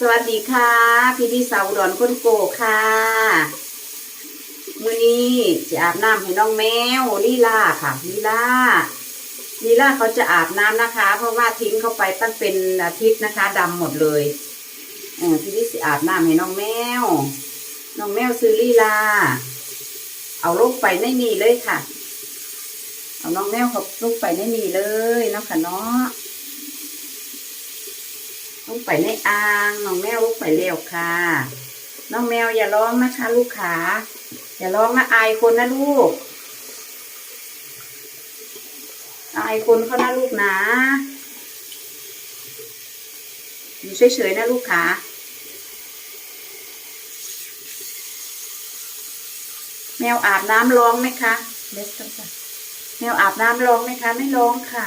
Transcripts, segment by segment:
สวัสดีค่ะ พี่ดีสาวดอนคนโกค่ะมื้อนี้จะอาบน้ำให้น้องแมวลีลาค่ะลีลาลีลาเขาจะอาบน้ำนะคะ เพราะว่าทิ้งเขาไปตั้งเป็นอาทิตย์นะคะดำหมดเลยเออพี่ดีสิอาบน้ำให้น้องแมว น้องแมวซื้อลีลา เอาลูกไปในนี่เลยค่ะ เอาน้องแมวเขาลูกไปในนี่เลยนะคะเนาะ ลูกไปในอ่างน้องแมวลูกไปเร็วค่ะ น้องแมวอย่าร้องนะคะ ลูกขาอย่าร้องนะอายคนนะลูก อายคนเขานะลูกนะอยู่เฉยๆนะลูกขาแมวอาบน้ำร้องไหมคะเล็กจังจ้ะแมวอาบน้ำร้องไหมคะ ไม่ร้องค่ะ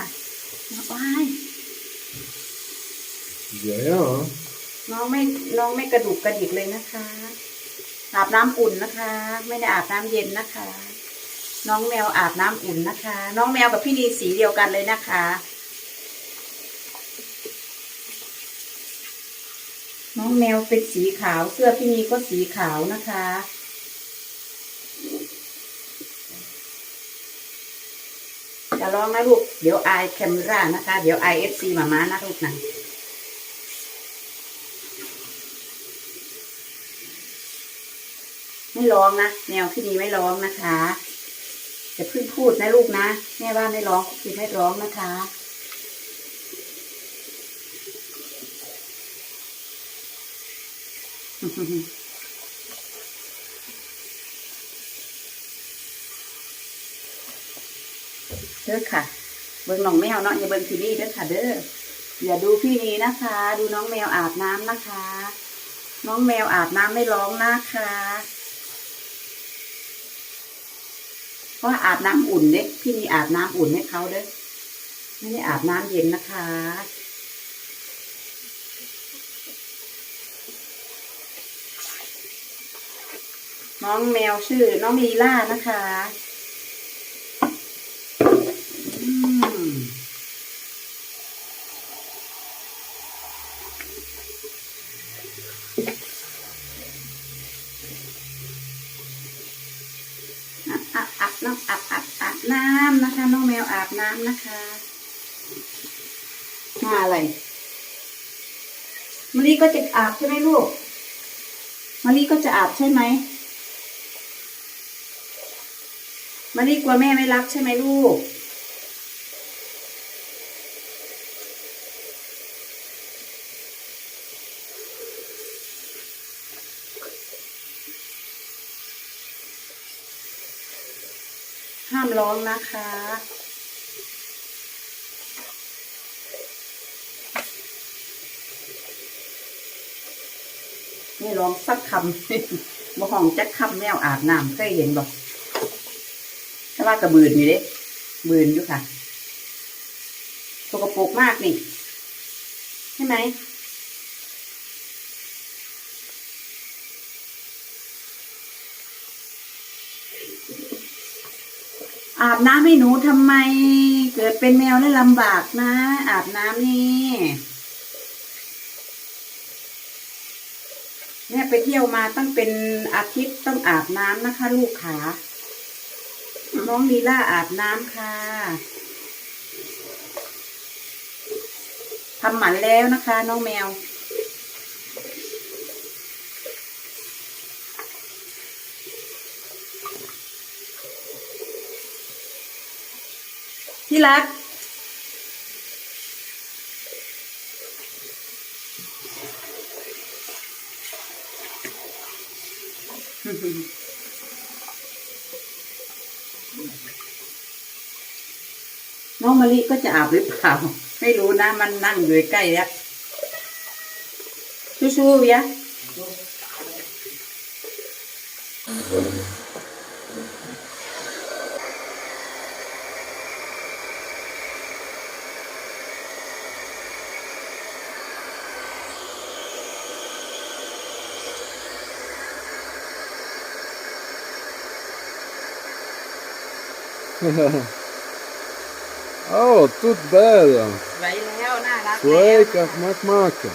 ว้าย Ja, ja. น้องไม่น้องไม่กระดุกกระดิกเลยนะคะ อาบน้ำอุ่นนะคะ ไม่ได้อาบน้ำเย็นนะคะ น้องแมวอาบน้ำอุ่นนะคะ น้องแมวกับพี่นีสีเดียวกันเลยนะคะ น้องแมวเป็นสีขาวเสื้อพี่นีก็สีขาวนะคะอย่าร้องนะลูก เดี๋ยวไอแคมร่านะคะ เดี๋ยวไอเอฟซีมาม้านะลูกนะ ไม่ร้องนะแมวพี่นีไม่ร้องนะคะจะเพิ่งพูดนะลูกนะแม่ว่าไม่ร้องคือไม่ร้องนะคะเด้อค่ะ เบิ่งน้องแมวเนาะอย่าเบิ่งพี่นี่เด้อค่ะ เด้ออย่าดูพี่นี้นะคะ ดูน้องแมวอาบน้ำนะคะ น้องแมวอาบน้ำไม่ร้องนะคะ เพราะอาบน้ำอุ่นเด้พี่นีอาบน้ำอุ่นให้เขาเด้อไม่ได้อาบน้ำเย็นนะคะ น้องแมวชื่อน้องลีล่านะคะอืมอาบ อาบอาบองอาบอาบอาบน้ำนะคะ น้องแมวอาบน้ำนะคะมาอะไรมารีก็จะอาบใช่ไหมลูกมารีก็จะอาบใช่ไหมมารีกลัวแม่ไม่รักใช่ไหมลูก ห้ามร้องนะคะไม่ร้องสักคำบ่ห้องจักคำแมวอาบน้ำเคยเห็นบ่แต่ว่ากระบืนอยู่เด้บืนอยู่ค่ะสกปรกมากนี่ ใช่ไหม อาบน้ำให้หนูทำไม เกิดเป็นแมวแล้วลำบากนะ อาบน้ำนี่แม่ไปเที่ยวมาตั้งเป็นอาทิตย์ต้องอาบน้ำนะคะ ลูกขาน้องลีล่าอาบน้ำค่ะทำหมันแล้วนะคะ น้องแมว ที่รัก น้องมะลิก็จะอาบหรือเปล่า ไม่รู้นะ มันนั่งอยู่ใกล้แล้วชู ๆเวีย oh, tudo bela. ไว้แล้วน่ารัก Sueca, mak maka.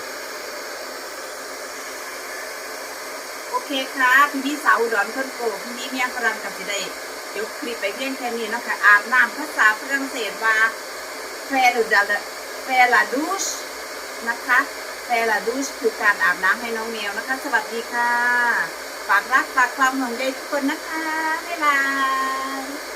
เคค่ะพี่พี่สาวอุดอนคนโกพี่พี่เมียฝรั่งกับสิได้ยกคลิปไปเพียงแค่นี้เนาะคะอาบน้ำภาษาฝรั่งเศสว่าแฟร์หรือจะแฟร์ลาดูชนะคะแฟร์ลาดูชคือการอาบน้ำให้น้องแมวนะคะ สวัสดีค่ะ ฝากรักฝากความห่วงใยทุกคนนะคะบ๊ายบาย